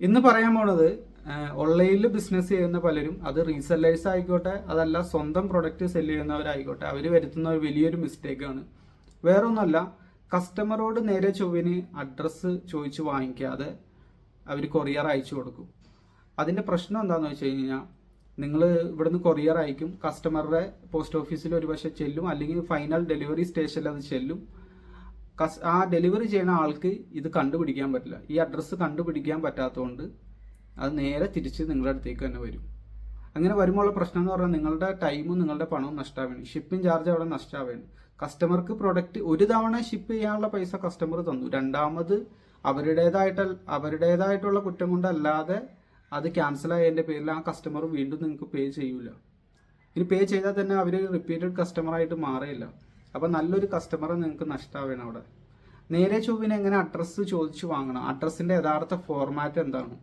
ഇന്ന് പറയാൻ പോണത് ഓൺലൈനിൽ ബിസിനസ് ചെയ്യുന്ന പലരും അത് റീസെല്ലേഴ്സ് ആയിക്കോട്ടെ അതല്ല സ്വന്തം പ്രൊഡക്റ്റ് സെൽ ചെയ്യുന്നവരായിക്കോട്ടെ അവർ വരുത്തുന്ന ഒരു വലിയൊരു മിസ്റ്റേക്കാണ് വേറൊന്നുമല്ല കസ്റ്റമറോട് നേരെ ചൊവ്വിന് അഡ്രസ്സ് ചോദിച്ച് വാങ്ങിക്കാതെ അവർ കൊറിയർ അയച്ചു കൊടുക്കും. അതിന്റെ പ്രശ്നം എന്താണെന്ന് വെച്ച് കഴിഞ്ഞാൽ നിങ്ങൾ ഇവിടുന്ന് കൊറിയർ അയക്കും കസ്റ്റമറുടെ പോസ്റ്റ് ഓഫീസിൽ ഒരു പക്ഷേ ചെല്ലും അല്ലെങ്കിൽ ഫൈനൽ ഡെലിവറി സ്റ്റേഷനിൽ അത് ചെല്ലും. കസ് ആ ഡെലിവറി ചെയ്യുന്ന ആൾക്ക് ഇത് കണ്ടുപിടിക്കാൻ പറ്റില്ല. ഈ അഡ്രസ്സ് കണ്ടുപിടിക്കാൻ പറ്റാത്തതുകൊണ്ട് അത് നേരെ തിരിച്ച് നിങ്ങളുടെ അടുത്തേക്ക് തന്നെ വരും. അങ്ങനെ വരുമ്പോൾ പ്രശ്നം എന്ന് പറഞ്ഞാൽ നിങ്ങളുടെ ടൈമും നിങ്ങളുടെ പണവും നഷ്ടമാവുകയാണ് ഷിപ്പിംഗ് ചാർജ് അവിടെ നഷ്ടമാവുകയാണ് കസ്റ്റമർക്ക് പ്രൊഡക്റ്റ് ഒരു തവണ ഷിപ്പ് ചെയ്യാനുള്ള പൈസ കസ്റ്റമർ തന്നു. രണ്ടാമത് അവരുടേതായിട്ട് അവരുടേതായിട്ടുള്ള കുറ്റം കൊണ്ടല്ലാതെ അത് ക്യാൻസൽ ആയതിന്റെ പേരിൽ ആ കസ്റ്റമർ വീണ്ടും നിങ്ങൾക്ക് പേ ചെയ്യൂല. ഇനി പേ ചെയ്താൽ തന്നെ അവർ റിപ്പീറ്റഡ് കസ്റ്റമറായിട്ട് മാറിയില്ല. അപ്പം നല്ലൊരു കസ്റ്റമറെ നിങ്ങൾക്ക് നഷ്ടമാവുകയാണ് അവിടെ. നേരെ ചൊവ്വിന് എങ്ങനെ അഡ്രസ്സ് ചോദിച്ചു വാങ്ങണം? അഡ്രസ്സിന്റെ യഥാർത്ഥ ഫോർമാറ്റ് എന്താണ്?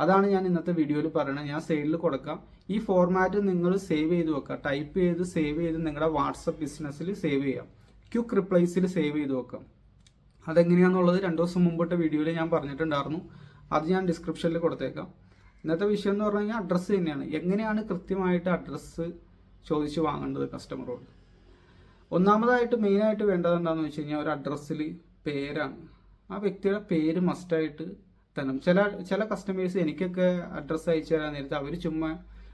അതാണ് ഞാൻ ഇന്നത്തെ വീഡിയോയിൽ പറയുന്നത് ഞാൻ സെയിലിൽ കൊടുക്കാം. ഈ ഫോർമാറ്റ് നിങ്ങൾ സേവ് ചെയ്ത് വെക്കുക. ടൈപ്പ് ചെയ്ത് സേവ് ചെയ്ത് നിങ്ങളുടെ വാട്സപ്പ് ബിസിനസ്സിൽ സേവ് ചെയ്യാം. ക്യുക്ക് റിപ്ലൈസിൽ സേവ് ചെയ്ത് വെക്കാം. അതെങ്ങനെയാണെന്നുള്ളത് രണ്ട് ദിവസം മുമ്പിട്ട് വീഡിയോയിൽ ഞാൻ പറഞ്ഞിട്ടുണ്ടായിരുന്നു. അത് ഞാൻ ഡിസ്ക്രിപ്ഷനിൽ കൊടുത്തേക്കാം. ഇന്നത്തെ വിഷയം എന്ന് പറഞ്ഞു കഴിഞ്ഞാൽ അഡ്രസ്സ് തന്നെയാണ്. എങ്ങനെയാണ് കൃത്യമായിട്ട് അഡ്രസ്സ് ചോദിച്ച് വാങ്ങേണ്ടത് കസ്റ്റമറോട് ഒന്നാമതായിട്ട് മെയിനായിട്ട് വേണ്ടത് എന്താണെന്ന് വെച്ച് കഴിഞ്ഞാൽ ഒരു അഡ്രസ്സിൽ പേരാണ്. ആ വ്യക്തിയുടെ പേര് മസ്റ്റായിട്ട് തരണം. ചില ചില കസ്റ്റമേഴ്സ് എനിക്കൊക്കെ അഡ്രസ്സ് അയച്ചു തരാൻ നേരത്തെ അവർ ചുമ്മാ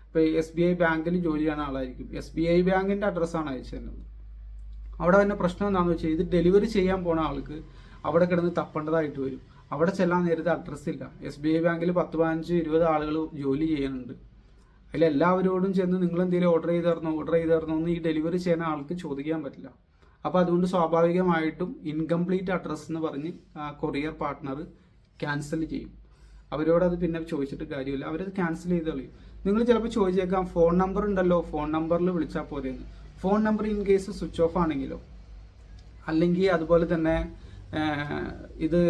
ഇപ്പോൾ എസ് ബി ഐ ബാങ്കിൽ ജോലി ചെയ്യുന്ന ആളായിരിക്കും. എസ് ബി ഐ ബാങ്കിന്റെ അഡ്രസ്സാണ് അയച്ചു തരുന്നത്. അവിടെ തന്നെ പ്രശ്നം എന്താണെന്ന് വെച്ചാൽ ഇത് ഡെലിവറി ചെയ്യാൻ പോണ ആൾക്ക് അവിടെ കിടന്ന് തപ്പേണ്ടതായിട്ട് വരും. അവിടെ ചെല്ലാൻ നേരത്തെ അഡ്രസ്സില്ല എസ് ബി ഐ ബാങ്കിൽ പത്ത് പതിനഞ്ച് ഇരുപത് ആളുകൾ ജോലി ചെയ്യുന്നുണ്ട്. അതിൽ എല്ലാവരോടും ചെന്ന് നിങ്ങൾ എന്തെങ്കിലും ഓർഡർ ചെയ്ത് തരണോ ഓർഡർ ചെയ്ത് തരണോ എന്ന് ഈ ഡെലിവറി ചെയ്യുന്ന ആൾക്ക് ചോദിക്കാൻ പറ്റില്ല. അപ്പോൾ അതുകൊണ്ട് സ്വാഭാവികമായിട്ടും ഇൻകംപ്ലീറ്റ് അഡ്രസ്സ് എന്ന് പറഞ്ഞ് കൊറിയർ പാർട്ട്ണർ ക്യാൻസൽ ചെയ്യും. അവരോട് പിന്നെ ചോദിച്ചിട്ട് കാര്യമില്ല. അവരത് ക്യാൻസൽ ചെയ്ത് കളയും. നിങ്ങൾ ചിലപ്പോൾ ചോദിച്ചേക്കാം ഫോൺ നമ്പർ ഉണ്ടല്ലോ ഫോൺ നമ്പറിൽ വിളിച്ചാൽ പോരെയെന്ന് phone number in case switch off ആണെങ്കിലോ? അല്ലെങ്കിൽ അതുപോലെ തന്നെ ഇത്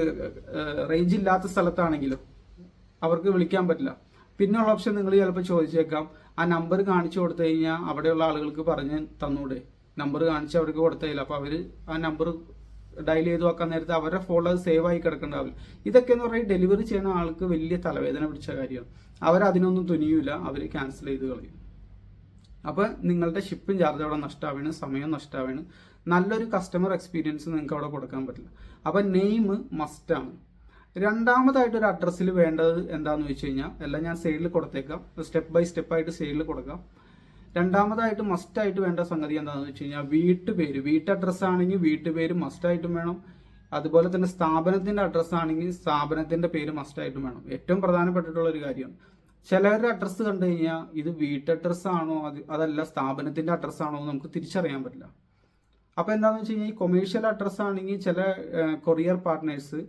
റേഞ്ച് ഇല്ലാത്ത സ്ഥലത്താണെങ്കിലോ? അവർക്ക് വിളിക്കാൻ പറ്റില്ല. പിന്നെയുള്ള ഓപ്ഷൻ നിങ്ങൾ ചിലപ്പോൾ ചോദിച്ചേക്കാം. ആ നമ്പർ കാണിച്ചു കൊടുത്തു കഴിഞ്ഞാൽ അവിടെയുള്ള ആളുകൾക്ക് പറഞ്ഞ് തന്നൂടെ. നമ്പർ കാണിച്ച് അവർക്ക് കൊടുത്തതില്ല അപ്പോൾ അവർ ആ നമ്പർ ഡയൽ ചെയ്ത് വെക്കാൻ നേരത്തെ അവരുടെ അത് സേവ് ആയി കിടക്കണ്ടാവില്ല. ഇതൊക്കെ എന്ന് പറഞ്ഞാൽ ഡെലിവറി ചെയ്യുന്ന ആൾക്ക് വലിയ തലവേദന പിടിച്ച കാര്യമാണ്. അവരതിനൊന്നും തുനിയൂല. അവർ ക്യാൻസൽ ചെയ്ത് കളയും. അപ്പോൾ നിങ്ങളുടെ ഷിപ്പിംഗ് ചാർജ് അവിടെ നഷ്ടമാവാണ് സമയം നഷ്ടമാവാണ് നല്ലൊരു കസ്റ്റമർ എക്സ്പീരിയൻസ് നിങ്ങൾക്ക് അവിടെ കൊടുക്കാൻ പറ്റില്ല. അപ്പോൾ നെയിം മസ്റ്റാണ് രണ്ടാമതായിട്ട് ഒരു അഡ്രസ്സിൽ വേണ്ടത് എന്താണെന്ന് വെച്ച് കഴിഞ്ഞാൽ എല്ലാം ഞാൻ സൈഡിൽ കൊടുത്തേക്കാം. സ്റ്റെപ്പ് ബൈ സ്റ്റെപ്പ് ആയിട്ട് സൈഡിൽ കൊടുക്കാം. രണ്ടാമതായിട്ട് മസ്റ്റായിട്ട് വേണ്ട സംഗതി എന്താണെന്ന് വെച്ച് കഴിഞ്ഞാൽ വീട്ടുപേര്. വീട്ട് അഡ്രസ്സാണെങ്കിൽ വീട്ടുപേര് മസ്റ്റായിട്ടും വേണം. അതുപോലെ തന്നെ സ്ഥാപനത്തിന്റെ അഡ്രസ്സാണെങ്കിൽ ആണെങ്കിൽ സ്ഥാപനത്തിന്റെ പേര് മസ്റ്റായിട്ടും വേണം. ഏറ്റവും പ്രധാനപ്പെട്ടിട്ടുള്ള ഒരു കാര്യമാണ്. ചിലരുടെ അഡ്രസ്സ് കണ്ടു കഴിഞ്ഞാൽ ഇത് വീട്ട് അഡ്രസ്സാണോ അത് അതല്ല സ്ഥാപനത്തിന്റെ അഡ്രസ്സാണോ എന്ന് നമുക്ക് തിരിച്ചറിയാൻ പറ്റില്ല. അപ്പോൾ എന്താണെന്ന് വെച്ച് കഴിഞ്ഞാൽ ഈ കൊമേഴ്ഷ്യൽ അഡ്രസ്സാണെങ്കിൽ ചില കൊറിയർ പാർട്ട്നേഴ്സ്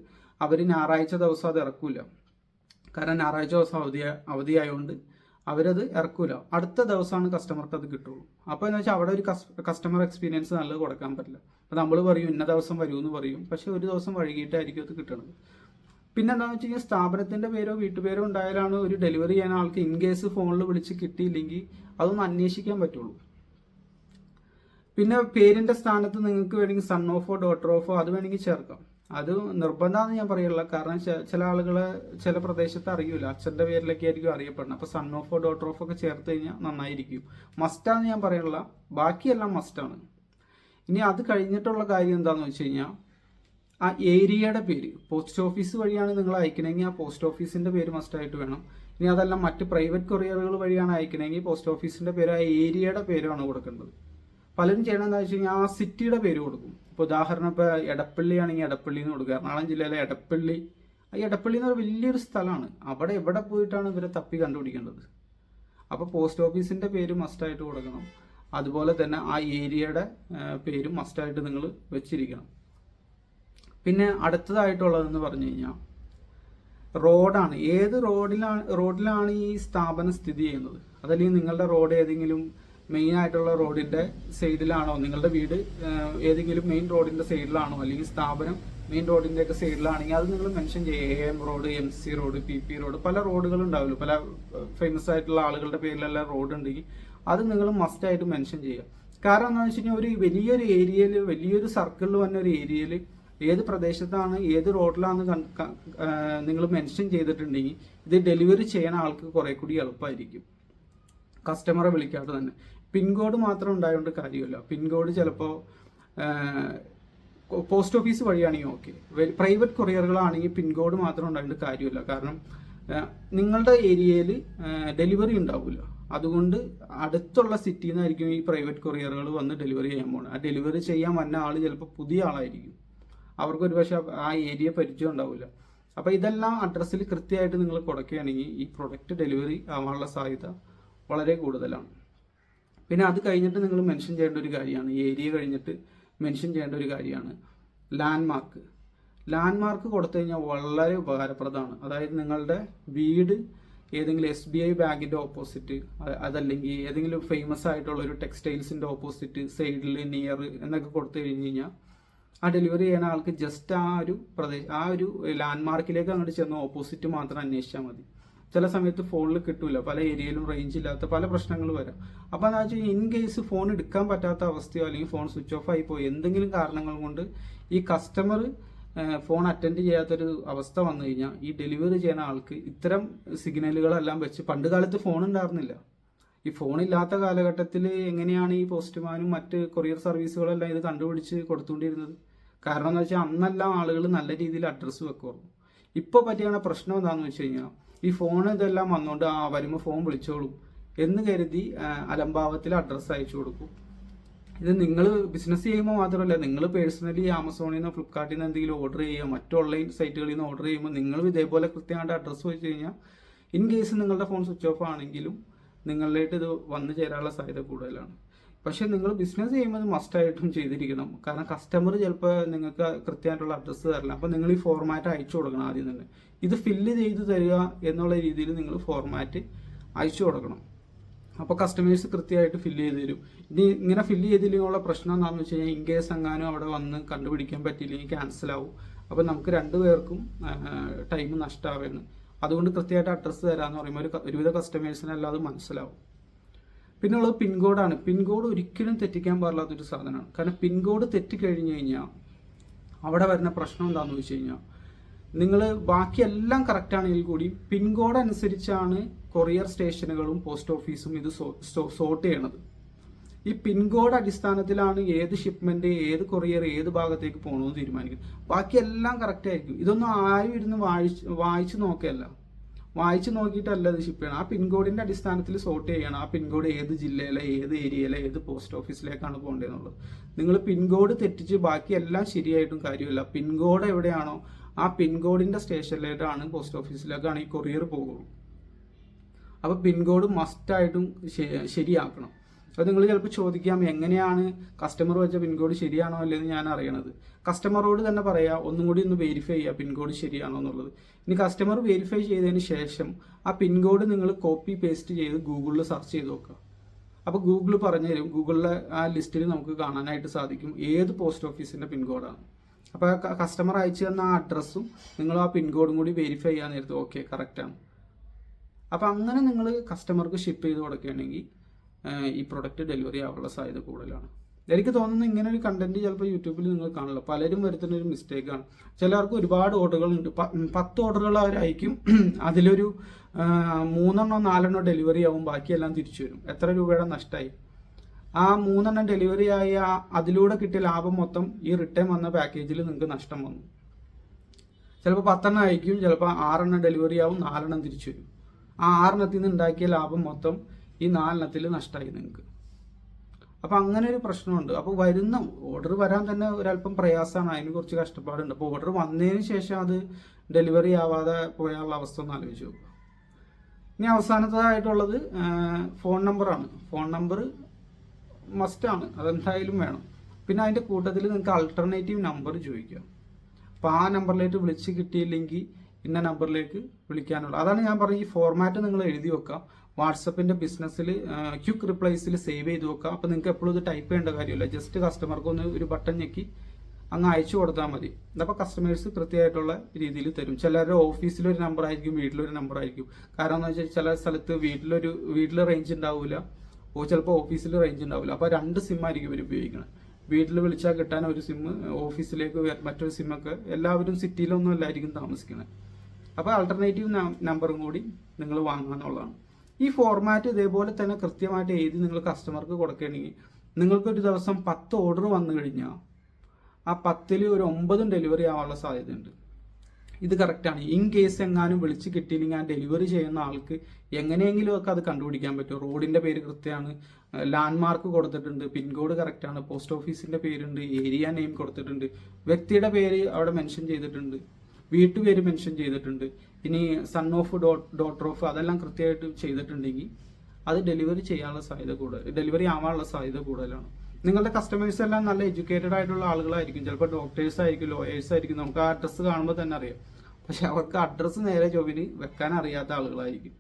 അവർ ഞായറാഴ്ച ദിവസം അത് ഇറക്കൂല. കാരണം ഞായറാഴ്ച ദിവസം അവധി അവധി ആയതുകൊണ്ട് അവരത് ഇറക്കൂല. അടുത്ത ദിവസമാണ് കസ്റ്റമർക്ക് അത് കിട്ടുള്ളൂ. അപ്പോൾ എന്ന് വെച്ചാൽ അവിടെ ഒരു കസ്റ്റമർ എക്സ്പീരിയൻസ് നല്ലത് കൊടുക്കാൻ പറ്റില്ല. അപ്പോൾ നമ്മൾ പറയും ഇന്ന ദിവസം വരൂ എന്ന് പറയും. പക്ഷേ ഒരു ദിവസം വൈകിട്ടായിരിക്കും അത് കിട്ടുന്നത് പിന്നെ എന്താണെന്ന് വെച്ച് കഴിഞ്ഞാൽ സ്ഥാപനത്തിന്റെ പേരോ വീട്ടുപേരോ ഉണ്ടായാലാണ് ഒരു ഡെലിവറി ചെയ്യാൻ ആൾക്ക് ഇൻ കേസ് ഫോണിൽ വിളിച്ച് കിട്ടിയില്ലെങ്കിൽ അതൊന്ന് അന്വേഷിക്കാൻ പറ്റുള്ളൂ. പിന്നെ പേരിന്റെ സ്ഥാനത്ത് നിങ്ങൾക്ക് വേണമെങ്കിൽ സൺ ഓഫോ ഡോട്ടർ ഓഫോ അത് വേണമെങ്കിൽ ചേർക്കാം. അത് നിർബന്ധമാണെന്ന് ഞാൻ പറയുള്ള കാരണം ചില ആളുകളെ ചില പ്രദേശത്ത് അറിയില്ല അച്ഛന്റെ പേരിലൊക്കെ ആയിരിക്കും അറിയപ്പെടുന്നത് അപ്പോൾ സൺ ഓഫോ ഡോട്ടർ ഓഫോ ഒക്കെ ചേർത്ത് കഴിഞ്ഞാൽ നന്നായിരിക്കും. മസ്റ്റാന്ന് ഞാൻ പറയുള്ള ബാക്കിയെല്ലാം മസ്റ്റാണ് ഇനി അത് കഴിഞ്ഞിട്ടുള്ള കാര്യം എന്താണെന്ന് വെച്ച് കഴിഞ്ഞാൽ ആ ഏരിയയുടെ പേര് പോസ്റ്റ് ഓഫീസ് വഴിയാണ് നിങ്ങൾ അയക്കണമെങ്കിൽ ആ പോസ്റ്റ് ഓഫീസിന്റെ പേര് മസ്റ്റായിട്ട് വേണം. ഇനി അതല്ല മറ്റ് പ്രൈവറ്റ് കൊറിയറുകൾ വഴിയാണ് അയക്കണമെങ്കിൽ പോസ്റ്റ് ഓഫീസിന്റെ പേര് ആ ഏരിയയുടെ പേരാണ് കൊടുക്കേണ്ടത്. പലരും ചെയ്യണമെന്ന് വെച്ച് കഴിഞ്ഞാൽ ആ സിറ്റിയുടെ പേര് കൊടുക്കും. ഇപ്പോൾ ഉദാഹരണം ഇപ്പോൾ എടപ്പള്ളി ആണെങ്കിൽ എടപ്പള്ളി എന്ന് കൊടുക്കുക. എറണാകുളം ജില്ലയിലെ എടപ്പള്ളി. ആ എടപ്പള്ളി എന്ന് പറയുന്ന വലിയൊരു സ്ഥലമാണ്. അവിടെ എവിടെ പോയിട്ടാണ് ഇവരെ തപ്പി കണ്ടുപിടിക്കേണ്ടത്? അപ്പോൾ പോസ്റ്റ് ഓഫീസിന്റെ പേര് മസ്റ്റായിട്ട് കൊടുക്കണം. അതുപോലെ തന്നെ ആ ഏരിയയുടെ പേരും മസ്റ്റായിട്ട് നിങ്ങൾ വെച്ചിരിക്കണം. പിന്നെ അടുത്തതായിട്ടുള്ളതെന്ന് പറഞ്ഞു കഴിഞ്ഞാൽ റോഡാണ്. ഏത് റോഡിലാണ് റോഡിലാണ് ഈ സ്ഥാപനം സ്ഥിതി ചെയ്യുന്നത്? അതല്ലെങ്കിൽ നിങ്ങളുടെ റോഡ് ഏതെങ്കിലും മെയിൻ ആയിട്ടുള്ള റോഡിന്റെ സൈഡിലാണോ? നിങ്ങളുടെ വീട് ഏതെങ്കിലും മെയിൻ റോഡിന്റെ സൈഡിലാണോ? അല്ലെങ്കിൽ സ്ഥാപനം മെയിൻ റോഡിന്റെ ഒക്കെ സൈഡിലാണെങ്കിൽ അത് നിങ്ങൾ മെൻഷൻ ചെയ്യുക A M road M C road P P road പല റോഡുകൾ ഉണ്ടാവില്ല പല ഫേമസ് ആയിട്ടുള്ള ആളുകളുടെ പേരിലെല്ലാം റോഡ് ഉണ്ടെങ്കിൽ അത് നിങ്ങൾ മസ്റ്റ് ആയിട്ട് മെൻഷൻ ചെയ്യുക. കാരണം എന്താണെന്ന് വെച്ച് കഴിഞ്ഞാൽ ഒരു വലിയൊരു ഏരിയയിൽ വലിയൊരു സർക്കിളിൽ വന്ന ഒരു ഏരിയയിൽ ഏത് പ്രദേശത്താണ് ഏത് റോഡിലാണ് നിങ്ങൾ മെൻഷൻ ചെയ്തിട്ടുണ്ടെങ്കിൽ ഇത് ഡെലിവറി ചെയ്യുന്ന ആൾക്ക് കുറെ കൂടി എളുപ്പമായിരിക്കും. കസ്റ്റമറെ വിളിക്കാതെ തന്നെ. പിൻകോഡ് മാത്രം ഉണ്ടായതുകൊണ്ട് കാര്യമില്ല. പിൻകോഡ് ചിലപ്പോൾ പോസ്റ്റ് ഓഫീസ് വഴിയാണെങ്കിൽ ഓക്കെ. പ്രൈവറ്റ് കൊറിയറുകളാണെങ്കിൽ പിൻകോഡ് മാത്രം ഉണ്ടായതുകൊണ്ട് കാര്യമില്ല. കാരണം നിങ്ങളുടെ ഏരിയയിൽ ഡെലിവറി ഉണ്ടാവില്ല അതുകൊണ്ട് അടുത്തുള്ള സിറ്റിയിൽ നിന്നായിരിക്കും ഈ പ്രൈവറ്റ് കൊറിയറുകൾ വന്ന് ഡെലിവറി ചെയ്യാൻ പോകുന്നത് ആ ഡെലിവറി ചെയ്യാൻ വന്ന ആൾ ചിലപ്പോൾ പുതിയ ആളായിരിക്കും. അവർക്ക് ഒരുപക്ഷെ ആ ഏരിയ പരിചയം ഉണ്ടാവില്ല അപ്പോൾ ഇതെല്ലാം അഡ്രസ്സിൽ കൃത്യമായിട്ട് നിങ്ങൾ കൊടുക്കുകയാണെങ്കിൽ ഈ പ്രൊഡക്റ്റ് ഡെലിവറി ആവാനുള്ള സാധ്യത വളരെ കൂടുതലാണ്. പിന്നെ അത് കഴിഞ്ഞിട്ട് നിങ്ങൾ മെൻഷൻ ചെയ്യേണ്ട ഒരു കാര്യമാണ്. ഏരിയ കഴിഞ്ഞിട്ട് മെൻഷൻ ചെയ്യേണ്ട ഒരു കാര്യമാണ്. ലാൻഡ് മാർക്ക് ലാൻഡ് മാർക്ക് കൊടുത്തു കഴിഞ്ഞാൽ വളരെ ഉപകാരപ്രദമാണ്. അതായത് നിങ്ങളുടെ വീട് ഏതെങ്കിലും എസ് ബി ഐ ബാങ്കിന്റെ ഓപ്പോസിറ്റ് അതല്ലെങ്കിൽ ഏതെങ്കിലും ഫേമസ് ആയിട്ടുള്ള ഒരു ടെക്സ്റ്റൈൽസിന്റെ ഓപ്പോസിറ്റ് സൈഡിൽ നിയർ എന്നൊക്കെ കൊടുത്തു കഴിഞ്ഞ് കഴിഞ്ഞാൽ ആ ഡെലിവറി ചെയ്യുന്ന ആൾക്ക് ജസ്റ്റ് ആ ഒരു പ്രദേശം ആ ഒരു ലാൻഡ് മാർക്കിലേക്ക് അങ്ങോട്ട് ചെന്ന് ഓപ്പോസിറ്റ് മാത്രം അന്വേഷിച്ചാൽ മതി. ചില സമയത്ത് ഫോണിൽ കിട്ടൂല. പല ഏരിയയിലും റേഞ്ച് ഇല്ലാത്ത പല പ്രശ്നങ്ങൾ വരാം. അപ്പോൾ എന്താ വെച്ചാൽ ഇൻ കേസ് ഫോൺ എടുക്കാൻ പറ്റാത്ത അവസ്ഥയോ അല്ലെങ്കിൽ ഫോൺ സ്വിച്ച് ഓഫ് ആയി പോയി എന്തെങ്കിലും കാരണങ്ങൾ കൊണ്ട് ഈ കസ്റ്റമർ ഫോൺ അറ്റൻഡ് ചെയ്യാത്തൊരു അവസ്ഥ വന്നു കഴിഞ്ഞാൽ ഈ ഡെലിവറി ചെയ്യുന്ന ആൾക്ക് ഇത്തരം സിഗ്നലുകളെല്ലാം വെച്ച് പണ്ട് കാലത്ത് ഫോൺ ഉണ്ടായിരുന്നില്ല. ഈ ഫോൺ ഇല്ലാത്ത കാലഘട്ടത്തിൽ എങ്ങനെയാണ് ഈ പോസ്റ്റ്മാനും മറ്റ് കൊറിയർ സർവീസുകളെല്ലാം ഇത് കണ്ടുപിടിച്ച് കൊടുത്തുകൊണ്ടിരുന്നത്? കാരണം എന്ന് വെച്ചാൽ അന്നെല്ലാം ആളുകൾ നല്ല രീതിയിൽ അഡ്രസ്സ് വെക്കുമായിരുന്നു ഇപ്പോൾ പറ്റിയാണ് പ്രശ്നം എന്താണെന്ന് വെച്ച് കഴിഞ്ഞാൽ ഈ ഫോൺ ഇതെല്ലാം വന്നുകൊണ്ട് ആ വരുമ്പോൾ ഫോൺ വിളിച്ചോളും എന്ന് കരുതി അലംഭാവത്തിൽ അഡ്രസ്സ് അയച്ചു കൊടുക്കും. ഇത് നിങ്ങൾ ബിസിനസ് ചെയ്യുമ്പോൾ മാത്രമല്ല നിങ്ങൾ പേഴ്സണലി ആമസോണിൽ നിന്ന് ഫ്ലിപ്കാർട്ടിൽ നിന്ന് എന്തെങ്കിലും ഓർഡർ ചെയ്യുക മറ്റു ഓൺലൈൻ സൈറ്റുകളിൽ നിന്ന് ഓർഡർ ചെയ്യുമ്പോൾ നിങ്ങളും ഇതേപോലെ കൃത്യമായിട്ട് അഡ്രസ്സ് വെച്ച് കഴിഞ്ഞാൽ ഇൻ കേസ് നിങ്ങളുടെ ഫോൺ സ്വിച്ച് ഓഫ് ആണെങ്കിലും നിങ്ങളിലേക്ക് ഇത് വന്നു ചേരാനുള്ള സാധ്യത കൂടുതലാണ്. പക്ഷേ നിങ്ങൾ ബിസിനസ് ചെയ്യുമ്പോൾ മസ്റ്റായിട്ടും ചെയ്തിരിക്കണം. കാരണം കസ്റ്റമർ ചിലപ്പോൾ നിങ്ങൾക്ക് കൃത്യമായിട്ടുള്ള അഡ്രസ്സ് തരില്ല. അപ്പോൾ നിങ്ങൾ ഈ ഫോർമാറ്റ് അയച്ചു കൊടുക്കണം ആദ്യം തന്നെ. ഇത് ഫില്ല് ചെയ്ത് തരിക എന്നുള്ള രീതിയിൽ നിങ്ങൾ ഫോർമാറ്റ് അയച്ചു കൊടുക്കണം. അപ്പോൾ കസ്റ്റമേഴ്സ് കൃത്യമായിട്ട് ഫില്ല് ചെയ്ത് തരും. ഇനി ഇങ്ങനെ ഫില്ല് ചെയ്തില്ലെങ്കിലുള്ള പ്രശ്നം എന്താണെന്ന് വെച്ച് കഴിഞ്ഞാൽ ഇൻകേസ് എങ്ങാനും അവിടെ വന്ന് കണ്ടുപിടിക്കാൻ പറ്റിയില്ലെങ്കിൽ ക്യാൻസൽ ആവും. അപ്പോൾ നമുക്ക് രണ്ടുപേർക്കും ടൈം നഷ്ടമാവുകയാണ് അതുകൊണ്ട് കൃത്യമായിട്ട് അഡ്രസ്സ് തരാമെന്ന് പറയുമ്പോൾ ഒരു ഒരുവിധ കസ്റ്റമേഴ്സിനെല്ലാം അത് മനസ്സിലാവും. പിന്നെ ഉള്ളത് പിൻകോഡാണ്. പിൻകോഡ് ഒരിക്കലും തെറ്റിക്കാൻ പാടില്ലാത്തൊരു സാധനമാണ്. കാരണം പിൻകോഡ് തെറ്റിക്കഴിഞ്ഞു കഴിഞ്ഞാൽ അവിടെ വരുന്ന പ്രശ്നം എന്താണെന്ന് വെച്ച് കഴിഞ്ഞാൽ നിങ്ങൾ ബാക്കിയെല്ലാം കറക്റ്റ് ആണെങ്കിൽ കൂടി പിൻകോഡ് അനുസരിച്ചാണ് കൊറിയർ സ്റ്റേഷനുകളും പോസ്റ്റ് ഓഫീസും ഇത് സോർട്ട് ചെയ്യണത്. ഈ പിൻകോഡ് അടിസ്ഥാനത്തിലാണ് ഏത് ഷിപ്മെന്റ് ഏത് കൊറിയർ ഏത് ഭാഗത്തേക്ക് പോകണമെന്ന് തീരുമാനിക്കുന്നത്. ബാക്കിയെല്ലാം കറക്റ്റ് ആയിരിക്കും. ഇതൊന്നും ആരും ഇരുന്ന് വായിച്ച് വായിച്ച് നോക്കുകയല്ല വായിച്ച് നോക്കിയിട്ടല്ല അത് ഷിപ്പ് ചെയ്യണം ആ പിൻകോഡിന്റെ അടിസ്ഥാനത്തിൽ സോർട്ട് ചെയ്യണം. ആ പിൻകോഡ് ഏത് ജില്ലയിലെ ഏത് ഏരിയയിലെ ഏത് പോസ്റ്റ് ഓഫീസിലേക്കാണ് പോകേണ്ടതെന്നുള്ളത്. നിങ്ങൾ പിൻകോഡ് തെറ്റിച്ച് ബാക്കി എല്ലാം ശരിയായിട്ടും കാര്യമില്ല. പിൻകോഡ് എവിടെയാണോ ആ പിൻകോഡിന്റെ സ്റ്റേഷനിലേക്കാണ് പോസ്റ്റ് ഓഫീസിലേക്കാണ് ഈ കൊറിയർ പോകുള്ളൂ. അപ്പോൾ പിൻകോഡ് മസ്റ്റായിട്ടും ശരിയാക്കണം. അത് നിങ്ങൾ ചിലപ്പോൾ ചോദിക്കാം എങ്ങനെയാണ് കസ്റ്റമർ വെച്ച പിൻകോഡ് ശരിയാണോ അല്ലെന്ന് ഞാൻ അറിയണത്. കസ്റ്റമറോട് തന്നെ പറയാം ഒന്നും കൂടി ഒന്ന് വെരിഫൈ ചെയ്യുക പിൻകോഡ് ശരിയാണോ എന്നുള്ളത്. ഇനി കസ്റ്റമർ വെരിഫൈ ചെയ്തതിന് ശേഷം ആ പിൻകോഡ് നിങ്ങൾ കോപ്പി പേസ്റ്റ് ചെയ്ത് ഗൂഗിളിൽ സെർച്ച് ചെയ്ത് നോക്കുക. അപ്പോൾ ഗൂഗിൾ പറഞ്ഞുതരും ഗൂഗിളിലെ ആ ലിസ്റ്റിൽ നമുക്ക് കാണാനായിട്ട് സാധിക്കും ഏത് പോസ്റ്റ് ഓഫീസിന്റെ പിൻകോഡാണ് അപ്പോൾ കസ്റ്റമർ അയച്ചു തന്ന ആ അഡ്രസ്സും നിങ്ങൾ ആ പിൻകോഡും കൂടി വെരിഫൈ ചെയ്യാൻ നേരത്തെ ഓക്കെ കറക്റ്റാണ് അപ്പോൾ അങ്ങനെ നിങ്ങൾ കസ്റ്റമർക്ക് ഷിപ്പ് ചെയ്ത് കൊടുക്കുകയാണെങ്കിൽ ഈ പ്രൊഡക്റ്റ് ഡെലിവറി ആവാനുള്ള സാധ്യത കൂടുതലാണ്. എനിക്ക് തോന്നുന്നത് ഇങ്ങനെ ഒരു കണ്ടന്റ് ചിലപ്പോൾ യൂട്യൂബിൽ നിങ്ങൾ കാണില്ല പലരും വരുത്തുന്ന ഒരു മിസ്റ്റേക്കാണ് ചിലർക്ക് ഒരുപാട് ഓർഡറുകളുണ്ട്. പത്ത് ഓർഡറുകൾ അവരായിരിക്കും അതിലൊരു മൂന്നെണ്ണോ നാലെണ്ണോ ഡെലിവറി ആവും. ബാക്കിയെല്ലാം തിരിച്ചു വരും. എത്ര രൂപയുടെ നഷ്ടമായി ആ മൂന്നെണ്ണം ഡെലിവറി ആയ അതിലൂടെ കിട്ടിയ ലാഭം മൊത്തം ഈ റിട്ടേൺ വന്ന പാക്കേജിൽ നിങ്ങൾക്ക് നഷ്ടം വന്നു. ചിലപ്പോൾ പത്തെണ്ണം അയക്കും. ചിലപ്പോൾ ആറെണ്ണം ഡെലിവറി ആവും. നാലെണ്ണം തിരിച്ചു വരും. ആ ആറെണ്ണത്തിൽ നിന്ന് ഉണ്ടാക്കിയ ലാഭം മൊത്തം ഈ നാലെണ്ണത്തിൽ നഷ്ടമായി നിങ്ങൾക്ക് അപ്പോൾ അങ്ങനെ ഒരു പ്രശ്നമുണ്ട്. അപ്പോൾ വരുന്ന ഓർഡർ വരാൻ തന്നെ ഒരല്പം പ്രയാസമാണ് അതിന് കുറച്ച് കഷ്ടപ്പാടുണ്ട്. അപ്പോൾ ഓർഡർ വന്നതിന് ശേഷം അത് ഡെലിവറി ആവാതെ പോയാനുള്ള അവസ്ഥ ഒന്ന് ആലോചിച്ച് നോക്കുക ഇനി അവസാനത്തതായിട്ടുള്ളത് ഫോൺ നമ്പറാണ് ഫോൺ നമ്പർ മസ്റ്റാണ് അതെന്തായാലും വേണം. പിന്നെ അതിന്റെ കൂട്ടത്തിൽ നിങ്ങൾക്ക് അൾട്ടർനേറ്റീവ് നമ്പർ ചോദിക്കാം. അപ്പോൾ ആ നമ്പറിലേക്ക് വിളിച്ച് കിട്ടിയില്ലെങ്കിൽ ഇന്ന നമ്പറിലേക്ക് വിളിക്കാനുള്ള. അതാണ് ഞാൻ പറഞ്ഞ ഈ ഫോർമാറ്റ് നിങ്ങൾ എഴുതി വെക്കാം. വാട്സപ്പിന്റെ ബിസിനസ്സിൽ ക്യുക്ക് റിപ്ലൈസിൽ സേവ് ചെയ്ത് വെക്കുക. അപ്പോൾ നിങ്ങൾക്ക് എപ്പോഴും ഇത് ടൈപ്പ് ചെയ്യേണ്ട കാര്യമില്ല. ജസ്റ്റ് കസ്റ്റമർക്ക് ഒന്ന് ഒരു ബട്ടൺ ഞെക്കി അങ്ങ് അയച്ചു കൊടുത്താൽ മതി. അപ്പോൾ കസ്റ്റമേഴ്സ് കൃത്യമായിട്ടുള്ള രീതിയിൽ തരും. ചിലരുടെ ഓഫീസിലൊരു നമ്പർ ആയിരിക്കും വീട്ടിലൊരു നമ്പർ ആയിരിക്കും. കാരണം എന്ന് വെച്ചാൽ ചില സ്ഥലത്ത് വീട്ടിലൊരു വീട്ടിൽ റേഞ്ച് ഉണ്ടാവില്ല ഓ ചിലപ്പോൾ ഓഫീസിൽ റേഞ്ച് ഉണ്ടാവില്ല അപ്പോൾ രണ്ട് സിം ആയിരിക്കും ഇവർ ഉപയോഗിക്കുന്നത് വീട്ടിൽ വിളിച്ചാൽ കിട്ടാൻ ഒരു സിം ഓഫീസിലേക്ക് മറ്റൊരു സിമ്മൊക്കെ എല്ലാവരും സിറ്റിയിലൊന്നും അല്ലായിരിക്കും താമസിക്കുന്നത് അപ്പോൾ ആൾട്ടർനേറ്റീവ് നമ്പറും കൂടി നിങ്ങൾ വാങ്ങുക എന്നുള്ളതാണ്. ഈ ഫോർമാറ്റ് ഇതേപോലെ തന്നെ കൃത്യമായിട്ട് എഴുതി നിങ്ങൾ കസ്റ്റമർക്ക് കൊടുക്കുകയാണെങ്കിൽ നിങ്ങൾക്കൊരു ദിവസം പത്ത് ഓർഡർ വന്നു കഴിഞ്ഞാൽ ആ പത്തിൽ ഒരു ഒമ്പതും ഡെലിവറി ആവാനുള്ള സാധ്യതയുണ്ട്. ഇത് കറക്റ്റാണ് ഇൻ കേസ് എങ്ങാനും വിളിച്ച് കിട്ടിയില്ലെങ്കിൽ ആ ഡെലിവറി ചെയ്യുന്ന ആൾക്ക് എങ്ങനെയെങ്കിലും ഒക്കെ അത് കണ്ടുപിടിക്കാൻ പറ്റും. റോഡിന്റെ പേര് കൃത്യമാണ്. ലാൻഡ് മാർക്ക് കൊടുത്തിട്ടുണ്ട് പിൻകോഡ് കറക്റ്റാണ് പോസ്റ്റ് ഓഫീസിന്റെ പേരുണ്ട്. ഏരിയ നെയിം കൊടുത്തിട്ടുണ്ട്. വ്യക്തിയുടെ പേര് അവിടെ മെൻഷൻ ചെയ്തിട്ടുണ്ട്. വീട്ടുപേര് മെൻഷൻ ചെയ്തിട്ടുണ്ട്. ഇനി son of dot daughter of അതെല്ലാം കൃത്യമായിട്ട് ചെയ്തിട്ടുണ്ടെങ്കിൽ അത് ഡെലിവറി ചെയ്യാനുള്ള സാധ്യത കൂടുതൽ ഡെലിവറി ആവാനുള്ള സാധ്യത കൂടുതലാണ്. നിങ്ങളുടെ കസ്റ്റമേഴ്സ് എല്ലാം നല്ല എഡ്യൂക്കേറ്റഡ് ആയിട്ടുള്ള ആളുകളായിരിക്കും. ചിലപ്പോൾ ഡോക്ടേഴ്സ് ആയിരിക്കും ലോയേഴ്സ് ആയിരിക്കും. നമുക്ക് ആ അഡ്രസ്സ് കാണുമ്പോൾ തന്നെ അറിയാം. പക്ഷെ അവർക്ക് അഡ്രസ്സ് നേരെ ജോബിന് വെക്കാൻ അറിയാത്ത ആളുകളായിരിക്കും.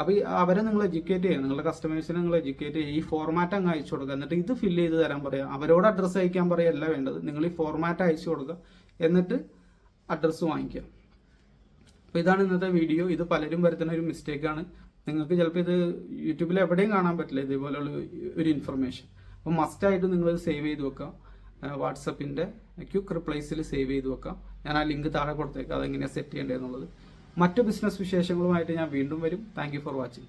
അപ്പോൾ അവരെ നിങ്ങൾ എഡ്യൂക്കേറ്റ് ചെയ്യുക. നിങ്ങളുടെ കസ്റ്റമേഴ്സിനെ നിങ്ങൾ എഡ്യൂക്കേറ്റ് ചെയ്യുക. ഈ ഫോർമാറ്റ് അങ്ങ് അയച്ചു കൊടുക്കുക. എന്നിട്ട് ഇത് ഫില്ല് ചെയ്ത് തരാൻ പറയുക. അവരോട് അഡ്രസ്സ് അയക്കാൻ പറയല്ല വേണ്ടത്. നിങ്ങൾ ഈ ഫോർമാറ്റ് അയച്ചു കൊടുക്കുക. എന്നിട്ട് അഡ്രസ്സ് വാങ്ങിക്കുക. അപ്പോൾ ഇതാണ് ഇന്നത്തെ വീഡിയോ ഇത് പലരും വരുത്തുന്ന ഒരു മിസ്റ്റേക്കാണ് നിങ്ങൾക്ക് ചിലപ്പോൾ ഇത് യൂട്യൂബിൽ എവിടെയും കാണാൻ പറ്റില്ല ഇതേപോലെയുള്ള ഒരു ഇൻഫർമേഷൻ അപ്പോൾ മസ്റ്റായിട്ട് നിങ്ങൾ സേവ് ചെയ്ത് വെക്കുക. വാട്സപ്പിന്റെ ക്യുക്ക് റിപ്ലൈസിൽ സേവ് ചെയ്ത് വെക്കാം ഞാൻ ആ ലിങ്ക് താഴെ കൊടുത്തേക്കാം. അതെങ്ങനെയാണ് സെറ്റ് ചെയ്യേണ്ടതെന്നുള്ളത് മറ്റു ബിസിനസ് വിശേഷങ്ങളുമായിട്ട് ഞാൻ വീണ്ടും വരും. Thank for watching